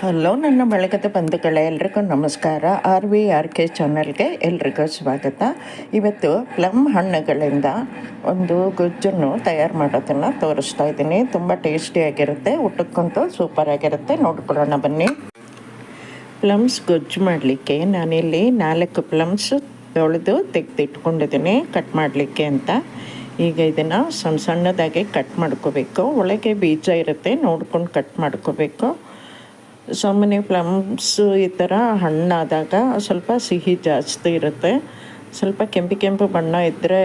Hello, ನನ್ನ ಬಳಗದ ಬಂಧುಗಳೇ, ಎಲ್ರಿಗೂ ನಮಸ್ಕಾರ. ಆರ್ ವಿ ಆರ್ ಕೆ ಚಾನಲ್ಗೆ ಎಲ್ರಿಗೂ ಸ್ವಾಗತ. ಇವತ್ತು ಪ್ಲಮ್ ಹಣ್ಣುಗಳಿಂದ ಒಂದು ಗೊಜ್ಜನ್ನು ತಯಾರು ಮಾಡೋದನ್ನು ತೋರಿಸ್ತಾ ಇದ್ದೀನಿ. ತುಂಬ ಟೇಸ್ಟಿಯಾಗಿರುತ್ತೆ ಊಟಕ್ಕಂತೂ ಸೂಪರಾಗಿರುತ್ತೆ ನೋಡ್ಕೊಳ್ಳೋಣ ಬನ್ನಿ. ಪ್ಲಮ್ಸ್ ಗೊಜ್ಜು ಮಾಡಲಿಕ್ಕೆ ನಾನಿಲ್ಲಿ ನಾಲ್ಕು ಪ್ಲಮ್ಸ್ ತೊಳೆದು ತೆಗೆದಿಟ್ಕೊಂಡಿದ್ದೀನಿ, ಕಟ್ ಮಾಡಲಿಕ್ಕೆ ಅಂತ. ಈಗ ಇದನ್ನು ಸಣ್ಣ ಸಣ್ಣದಾಗಿ ಕಟ್ ಮಾಡ್ಕೋಬೇಕು. ಒಳಗೆ ಬೀಜ ಇರುತ್ತೆ, ನೋಡ್ಕೊಂಡು ಕಟ್ ಮಾಡ್ಕೋಬೇಕು. ಸಾಮಾನ್ಯ ಪ್ಲಮ್ಸ್ ಈ ಥರ ಹಣ್ಣಾದಾಗ ಸ್ವಲ್ಪ ಸಿಹಿ ಜಾಸ್ತಿ ಇರುತ್ತೆ. ಸ್ವಲ್ಪ ಕೆಂಪು ಕೆಂಪು ಬಣ್ಣ ಇದ್ದರೆ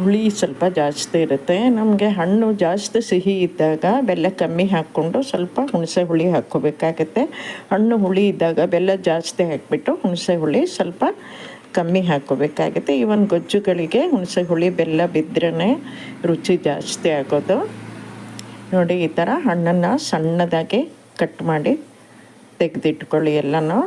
ಹುಳಿ ಸ್ವಲ್ಪ ಜಾಸ್ತಿ ಇರುತ್ತೆ. ನಮಗೆ ಹಣ್ಣು ಜಾಸ್ತಿ ಸಿಹಿ ಇದ್ದಾಗ ಬೆಲ್ಲ ಕಮ್ಮಿ ಹಾಕ್ಕೊಂಡು ಸ್ವಲ್ಪ ಹುಣಸೆ ಹುಳಿ ಹಾಕ್ಕೋಬೇಕಾಗತ್ತೆ. ಹಣ್ಣು ಹುಳಿ ಇದ್ದಾಗ ಬೆಲ್ಲ ಜಾಸ್ತಿ ಹಾಕಿಬಿಟ್ಟು ಹುಣಸೆ ಹುಳಿ ಸ್ವಲ್ಪ ಕಮ್ಮಿ ಹಾಕೋಬೇಕಾಗುತ್ತೆ ಈವನ್ ಗೊಜ್ಜುಗಳಿಗೆ ಹುಣಸೆ ಹುಳಿ, ಬೆಲ್ಲ ಬಿದ್ರೇ ರುಚಿ ಜಾಸ್ತಿ ಆಗೋದು. ನೋಡಿ ಈ ಥರ ಹಣ್ಣನ್ನು ಸಣ್ಣದಾಗಿ ಕಟ್ ಮಾಡಿ ತೆಗೆದಿಟ್ಕೊಳ್ಳಿ ಎಲ್ಲನೂ.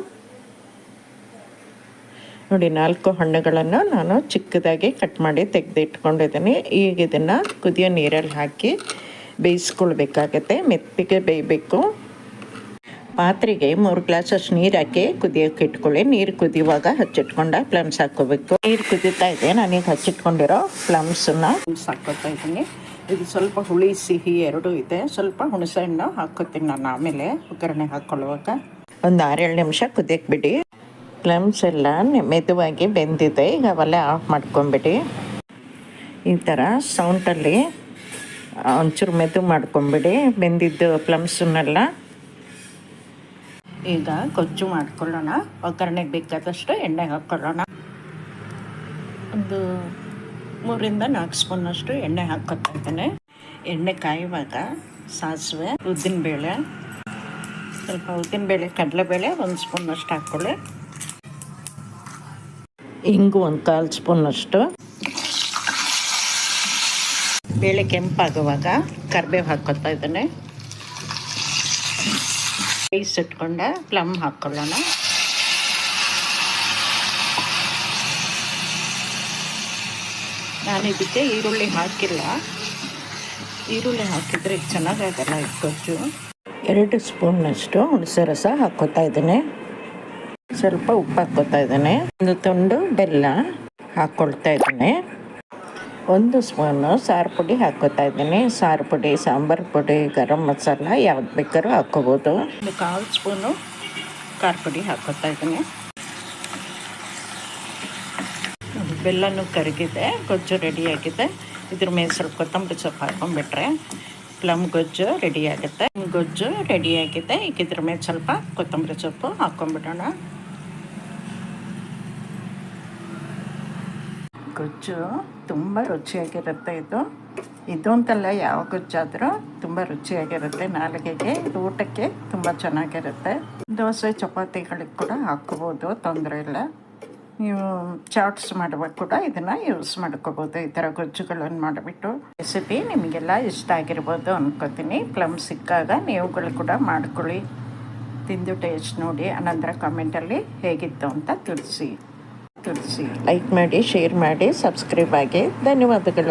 ನೋಡಿ, ನಾಲ್ಕು ಹಣ್ಣುಗಳನ್ನು ನಾನು ಚಿಕ್ಕದಾಗಿ ಕಟ್ ಮಾಡಿ ತೆಗೆದಿಟ್ಕೊಂಡಿದ್ದೀನಿ. ಈಗ ಇದನ್ನು ಕುದಿಯೋ ನೀರಲ್ಲಿ ಹಾಕಿ ಬೇಯಿಸ್ಕೊಳ್ಬೇಕಾಗತ್ತೆ. ಮೆತ್ತಿಗೆ ಬೇಯಬೇಕು. ಪಾತ್ರೆಗೆ ಮೂರು ಗ್ಲಾಸಷ್ಟು ನೀರು ಹಾಕಿ ಕುದಿಯೋಕೆ ಇಟ್ಕೊಳ್ಳಿ. ನೀರು ಕುದಿಯುವಾಗ ಹಚ್ಚಿಟ್ಕೊಂಡ ಪ್ಲಮ್ಸ್ ಹಾಕೋಬೇಕು ನೀರು ಕುದೀತಾ ಇದೆ. ನಾನೀಗ ಹಚ್ಚಿಟ್ಕೊಂಡಿರೋ ಪ್ಲಮ್ಸನ್ನು ಹಾಕೋತಾ ಇದ್ದೀನಿ. ಇದು ಸ್ವಲ್ಪ ಹುಳಿ, ಸಿಹಿ ಎರಡೂ ಇದೆ. ಸ್ವಲ್ಪ ಹುಣಸೆ ಹಣ್ಣು ಹಾಕೋತೀನಿ ನಾನು ಆಮೇಲೆ ಒಗ್ಗರಣೆ ಹಾಕ್ಕೊಳ್ಳುವಾಗ ಒಂದು ಆರೇಳು ನಿಮಿಷ ಕುದಿಯಕ್ಕೆ ಬಿಡಿ ಪ್ಲಮ್ಸ್ ಎಲ್ಲ ಮೆದುವಾಗಿ ಬೆಂದಿದೆ. ಈಗ ಅವೆಲ್ಲ ಆಫ್ ಮಾಡ್ಕೊಂಬಿಡಿ. ಈ ಥರ ಸೌಂಟಲ್ಲಿ ಒಂಚೂರು ಮೆದು ಮಾಡ್ಕೊಂಬಿಡಿ. ಬೆಂದಿದ್ದು ಪ್ಲಮ್ಸನ್ನೆಲ್ಲ ಈಗ ಗೊಜ್ಜು ಮಾಡ್ಕೊಳ್ಳೋಣ. ಒಗ್ಗರಣೆಗೆ ಬೇಕಾದಷ್ಟು ಎಣ್ಣೆ ಹಾಕ್ಕೊಳ್ಳೋಣ ಒಂದು ಮೂರಿಂದ ನಾಲ್ಕು ಸ್ಪೂನಷ್ಟು ಎಣ್ಣೆ ಹಾಕ್ಕೊತಾ ಇದ್ದೇನೆ ಎಣ್ಣೆ ಕಾಯುವಾಗ ಸಾಸಿವೆ ಉದ್ದಿನಬೇಳೆ ಸ್ವಲ್ಪ ಉದ್ದಿನಬೇಳೆ ಕಡಲೆಬೇಳೆ ಒಂದು ಸ್ಪೂನಷ್ಟು ಹಾಕ್ಕೊಳ್ಳಿ. ಇಂಗು ಒಂದು ಕಾಲು ಸ್ಪೂನಷ್ಟು. ಬೇಳೆ ಕೆಂಪಾಗುವಾಗ ಕರಿಬೇವು ಹಾಕ್ಕೊತಾ ಇದ್ದೇನೆ ಬೇಯಿಸಿಟ್ಕೊಂಡ ಪ್ಲಮ್ ಹಾಕ್ಕೊಳ್ಳೋಣ. ನಾನು ಇದಕ್ಕೆ ಈರುಳ್ಳಿ ಹಾಕಿಲ್ಲ. ಈರುಳ್ಳಿ ಹಾಕಿದರೆ ಚೆನ್ನಾಗಾಗಲ್ಲ ಇಟ್ಕೊಚ್ಚು ಎರಡು ಸ್ಪೂನ್ನಷ್ಟು ಹುಣಸೆ ರಸ ಹಾಕ್ಕೋತಾ ಇದ್ದೇನೆ. ಸ್ವಲ್ಪ ಉಪ್ಪು ಹಾಕ್ಕೋತಾ ಇದ್ದೇನೆ. ಒಂದು ತುಂಡು ಬೆಲ್ಲ ಹಾಕ್ಕೊಳ್ತಾ ಇದ್ದೇನೆ. ಒಂದು ಸ್ಪೂನು ಸಾರು ಪುಡಿ ಹಾಕ್ಕೋತಾ ಇದ್ದೀನಿ. ಸಾರು ಪುಡಿ, ಸಾಂಬಾರು ಪುಡಿ, ಗರಂ ಮಸಾಲ ಯಾವ್ದು ಬೇಕಾದ್ರೂ ಹಾಕ್ಕೋಬೋದು ಒಂದು ಕಾಲು ಸ್ಪೂನು ಖಾರ ಪುಡಿ ಹಾಕ್ಕೋತಾ ಇದ್ದೀನಿ. ಬೆಲ್ಲನೂ ಕರಗಿದೆ, ಗೊಜ್ಜು ರೆಡಿಯಾಗಿದೆ ಇದ್ರ ಮೇಲೆ ಸ್ವಲ್ಪ ಕೊತ್ತಂಬರಿ ಸೊಪ್ಪು ಹಾಕೊಂಡ್ಬಿಟ್ರೆ ಪ್ಲಮ್ ಗೊಜ್ಜು ರೆಡಿಯಾಗುತ್ತೆ ಗೊಜ್ಜು ರೆಡಿಯಾಗಿದೆ ಈಗ ಇದ್ರ ಮೇಲೆ ಸ್ವಲ್ಪ ಕೊತ್ತಂಬರಿ ಸೊಪ್ಪು ಹಾಕೊಂಡ್ಬಿಡೋಣ. ಗೊಜ್ಜು ತುಂಬ ರುಚಿಯಾಗಿರುತ್ತೆ ಇದು. ಇದು ಯಾವ ಗೊಜ್ಜಾದರೂ ತುಂಬ ರುಚಿಯಾಗಿರುತ್ತೆ ನಾಲಿಗೆಗೆ ಊಟಕ್ಕೆ ತುಂಬ ಚೆನ್ನಾಗಿರುತ್ತೆ. ದೋಸೆ, ಚಪಾತಿಗಳಿಗೆ ಕೂಡ ಹಾಕ್ಬೋದು, ತೊಂದರೆ ಇಲ್ಲ. ನೀವು ಚಾಟ್ಸ್ ಮಾಡುವಾಗ ಕೂಡ, ಇದನ್ನು ಯೂಸ್ ಮಾಡ್ಕೋಬೋದು, ಈ ಥರ ಗೊಜ್ಜುಗಳನ್ನು ಮಾಡಿಬಿಟ್ಟು ರೆಸಿಪಿ ನಿಮಗೆಲ್ಲ ಇಷ್ಟ ಆಗಿರ್ಬೋದು ಅನ್ಕೋತೀನಿ. ಪ್ಲಮ್ ಸಿಕ್ಕಾಗ ನೀವುಗಳು ಕೂಡ ಮಾಡ್ಕೊಳ್ಳಿ. ತಿಂದು ಟೇಸ್ಟ್ ನೋಡಿ, ಅನಂತರ ಕಮೆಂಟಲ್ಲಿ ಹೇಗಿತ್ತು ಅಂತ ತಿಳಿಸಿ. ತಿಳಿಸಿ. ಲೈಕ್ ಮಾಡಿ ಶೇರ್ ಮಾಡಿ ಸಬ್ಸ್ಕ್ರೈಬ್ ಆಗಿ. ಧನ್ಯವಾದಗಳು.